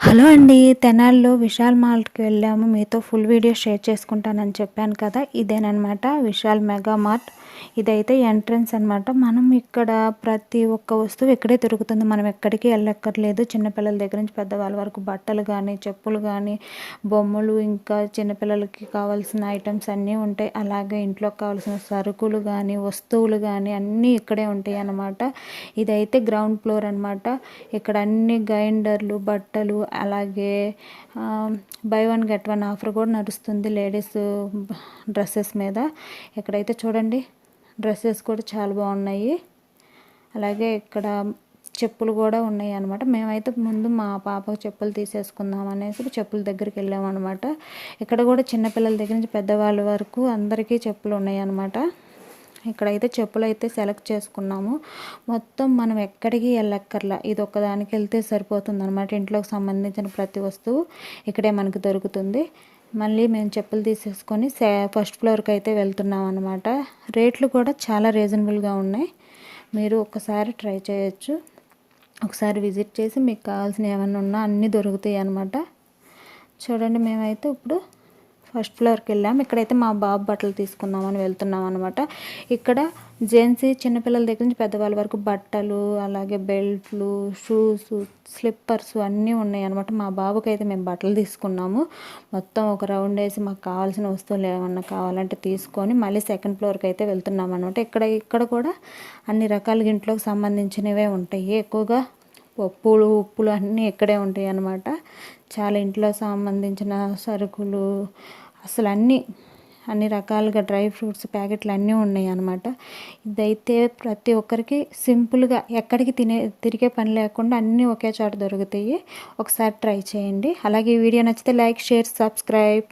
Hello అండి తెనాల్లో విశాల్ మాల్కి వెళ్ళాము. మీతో ఫుల్ వీడియో షేర్ చేసుకుంటానని చెప్పాను కదా ఇదేనమాట విశాల్ మెగా మార్ట్. ఇదైతే ఎంట్రన్స్ అనమాట మనం ఇక్కడ ప్రతి ఒక్క వస్తువు ఇక్కడే దొరుకుతుంది. మనం ఎక్కడికి వెళ్ళక్కర్లేదు. చిన్నపిల్లల దగ్గర నుంచి పెద్దవాళ్ళ వరకు బట్టలు కానీ చెప్పులు కానీ బొమ్మలు ఇంకా చిన్నపిల్లలకి కావాల్సిన ఐటమ్స్ అన్నీ ఉంటాయి. అలాగే ఇంట్లోకి కావాల్సిన సరుకులు కానీ వస్తువులు కానీ అన్నీ ఇక్కడే ఉంటాయి అన్నమాట ఇదైతే గ్రౌండ్ ఫ్లోర్ అనమాట ఇక్కడ అన్ని గ్రైండర్లు బట్టలు అలాగే buy one get one offer కూడా నడుస్తుంది లేడీస్ డ్రెస్సెస్ మీద. ఇక్కడైతే చూడండి డ్రెస్సెస్ కూడా చాలా బాగున్నాయి. అలాగే ఇక్కడ చెప్పులు కూడా ఉన్నాయి అనమాట మేమైతే ముందు మా పాపకు చెప్పులు తీసేసుకుందాం అనేసి చెప్పుల దగ్గరికి వెళ్ళామన్నమాట. ఇక్కడ కూడా చిన్నపిల్లల దగ్గర నుంచి పెద్దవాళ్ళ వరకు అందరికీ చెప్పులు ఉన్నాయి అనమాట ఇక్కడైతే చెప్పులు అయితే సెలెక్ట్ చేసుకున్నాము. మొత్తం మనం ఎక్కడికి వెళ్ళక్కర్లా. ఇది ఒక్కదానికి వెళ్తే సరిపోతుంది అనమాట ఇంట్లోకి సంబంధించిన ప్రతి వస్తువు ఇక్కడే మనకు దొరుకుతుంది. మళ్ళీ మేము చెప్పులు తీసేసుకొని ఫస్ట్ ఫ్లోర్కి అయితే వెళ్తున్నాం అనమాట రేట్లు కూడా చాలా రీజనబుల్గా ఉన్నాయి. మీరు ఒకసారి ట్రై చేయొచ్చు. ఒకసారి విజిట్ చేసి మీకు కావాల్సిన ఏమైనా ఉన్నా అన్నీ దొరుకుతాయి అనమాట చూడండి మేమైతే ఇప్పుడు ఫస్ట్ ఫ్లోర్కి వెళ్ళాం. ఇక్కడైతే మా బాబు బట్టలు తీసుకుందామని వెళ్తున్నాం అనమాట ఇక్కడ జెంట్స్ చిన్నపిల్లల దగ్గర నుంచి పెద్దవాళ్ళ వరకు బట్టలు అలాగే బెల్ట్లు షూస్ స్లిప్పర్స్ అన్నీ ఉన్నాయి అనమాట మా బాబుకి అయితే మేము బట్టలు తీసుకున్నాము. మొత్తం ఒక రౌండ్ వేసి మాకు కావాల్సిన వస్తువులు ఏమన్నా కావాలంటే తీసుకొని మళ్ళీ సెకండ్ ఫ్లోర్కి అయితే వెళ్తున్నాం అనమాట ఇక్కడ ఇక్కడ కూడా అన్ని రకాల ఇంట్లోకి సంబంధించినవే ఉంటాయి. ఎక్కువగా పప్పులు ఉప్పులు అన్నీ ఇక్కడే ఉంటాయి అన్నమాట. చాలా ఇంట్లో సంబంధించిన సరుకులు అసలు అన్నీ అన్ని రకాలుగా డ్రై ఫ్రూట్స్ ప్యాకెట్లు అన్నీ ఉన్నాయి అన్నమాట. ఇదైతే ప్రతి ఒక్కరికి సింపుల్గా ఎక్కడికి తినే తిరిగే పని లేకుండా అన్నీ ఒకే చోట దొరుకుతాయి. ఒకసారి ట్రై చేయండి. అలాగే వీడియో నచ్చితే లైక్ షేర్ సబ్స్క్రైబ్.